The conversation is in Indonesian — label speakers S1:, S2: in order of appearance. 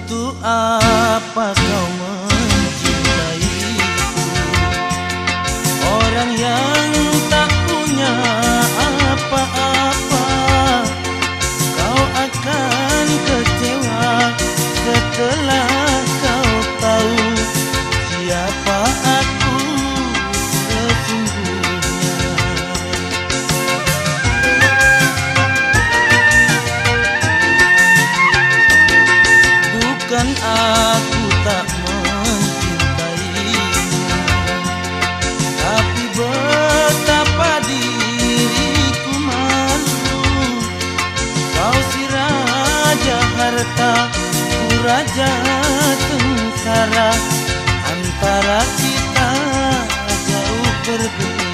S1: Untuk apa kau mencintaiku? Orang yang tak punya apa-apa Kau akan kecewa setelah kau tahu Siapa aku. bukan aku tak mencintainya, Tapi betapa diriku malu Kau si raja harta, ku raja sengsara. Antara kita jauh berbeda